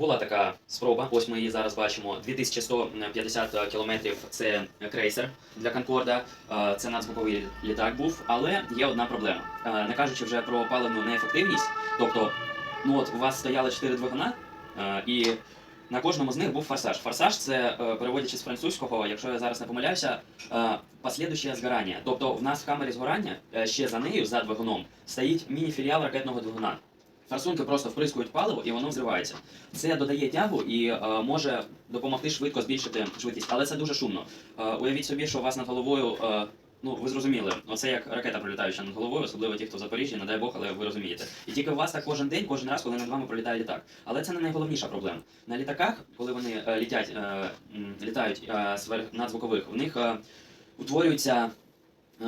Була така спроба, ось ми її зараз бачимо. 2150 кілометрів це крейсер для Конкорда, це надзвуковий літак був, але є одна проблема. Не кажучи вже про паливну неефективність, тобто, ну от у вас стояли 4 двигуна, і на кожному з них був форсаж. Форсаж це, е, переводячи з французького, якщо я зараз не помиляюся, е, послідуюче згорання. Тобто в нас в камері згорання е, ще за нею, за двигуном, стоїть міні-філіал ракетного двигуна. Форсунки просто вприскують паливо і воно взривається. Це додає тягу і е, може допомогти швидко збільшити швидкість, але це дуже шумно. Е, уявіть собі, що у вас над головою. Е, Ну, ви зрозуміли, оце як ракета пролітаюча над головою, особливо ті, хто в Запоріжжі, не дай Бог, але ви розумієте. І тільки у вас так кожен день, кожен раз, коли над вами пролітає літак. Але це не найголовніша проблема. На літаках, коли вони е, літять, е, літають е, надзвукових, в них е, утворюються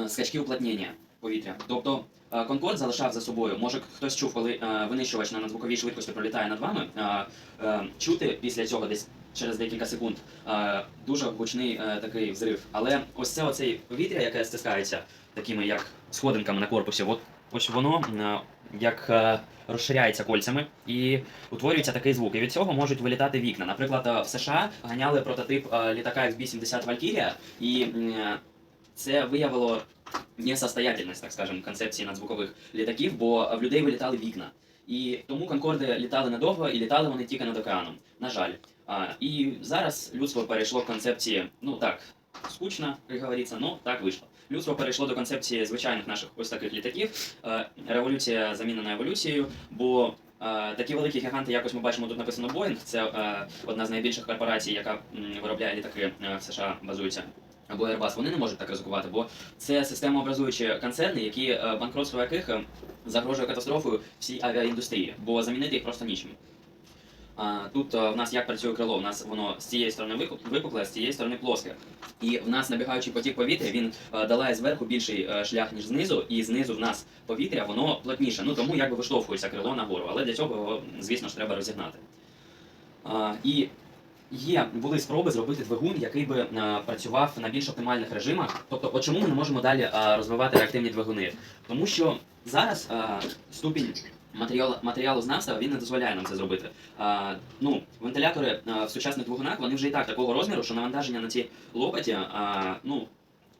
скачки уплотнення повітря. Тобто е, Конкорд залишав за собою, може хтось чув, коли е, винищувач на надзвуковій швидкості пролітає над вами, е, чути після цього десь через декілька секунд дуже гучний такий взрив. Але ось це оцей повітря, яке стискається такими як сходинками на корпусі, от ось воно як розширяється кольцями і утворюється такий звук. І від цього можуть вилітати вікна. Наприклад, в США ганяли прототип літака F-80 Valkyria, і це виявило несостоятельність, так скажемо, концепції надзвукових літаків, бо в людей вилітали вікна. І тому конкорди літали недовго і літали вони тільки над океаном. На жаль. А, і зараз людство перейшло к концепції, ну так, скучно, як говориться, ну так вийшло. Людство перейшло до концепції звичайних наших ось таких літаків. Е, Революція замінена еволюцією, бо е, такі великі гіганти, якось ми бачимо, тут написано Boeing, це е, одна з найбільших корпорацій, яка виробляє літаки в США, базується. Або Airbus, вони не можуть так ризикувати, бо це системообразуючі концерни, які е, банкротство яких е, загрожує катастрофою всій авіаіндустрії, бо замінити їх просто нічим. Тут е, в нас як працює крило, у нас воно з цієї сторони випукле, з цієї сторони плоске. І в нас набігаючий потік повітря, він долає зверху більший шлях, ніж знизу, і знизу в нас повітря, воно плотніше. Ну тому якби виштовхується крило нагору, але для цього звісно ж, треба розігнати. І є були спроби зробити двигун, який би е, працював на більш оптимальних режимах. Тобто, от чому ми не можемо далі е, розвивати реактивні двигуни? Тому що зараз е, ступінь матеріалу, знавства він не дозволяє нам це зробити. А, ну, вентилятори а, в сучасних двигунах вони вже і так такого розміру, що навантаження на ці лопаті, а, ну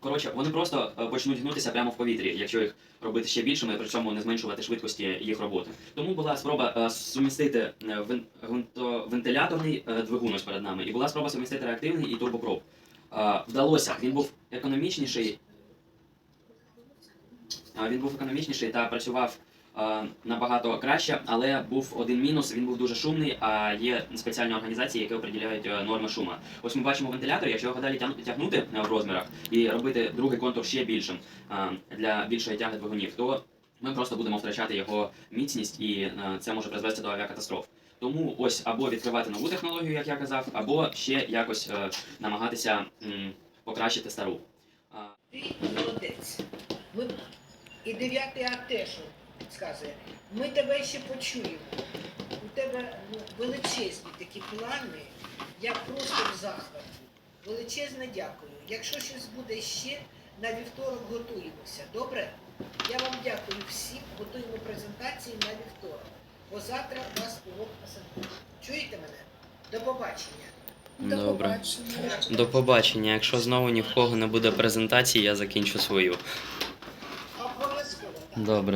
коротше, вони просто почнуть гнутися прямо в повітрі, якщо їх робити ще більшими, при цьому не зменшувати швидкості їх роботи. Тому була спроба сумістити е, вен- вентиляторний е, двигун ось перед нами, і була спроба сумістити реактивний і турбопроп. Вдалося, він був економічніший. Він був економічніший та працював е, набагато краще, але був один мінус, він був дуже шумний, а є спеціальні організації, які определяють е, норми шума. Ось ми бачимо вентилятор, якщо його далі тягнути е, в розмірах і робити другий контур ще більшим е, для більшої тяги двигунів, то ми просто будемо втрачати його міцність, і е, це може призвести до авіакатастроф. Тому ось або відкривати нову технологію, як я казав, або ще якось е, намагатися м, покращити стару. Ти молодець. І дев'ятий А підказує. Ми тебе ще почуємо. У тебе ну, величезні такі плани, я просто в захваті. Величезне дякую. Якщо щось буде ще, на вівторок готуємося. Добре? Я вам дякую всім. Готуємо презентації на вівторок. Бо завтра у нас урок СНП. Чуєте мене? До побачення. Добре. До побачення. Якщо знову ні в кого не буде презентації, я закінчу свою. Обов'язково. Добре.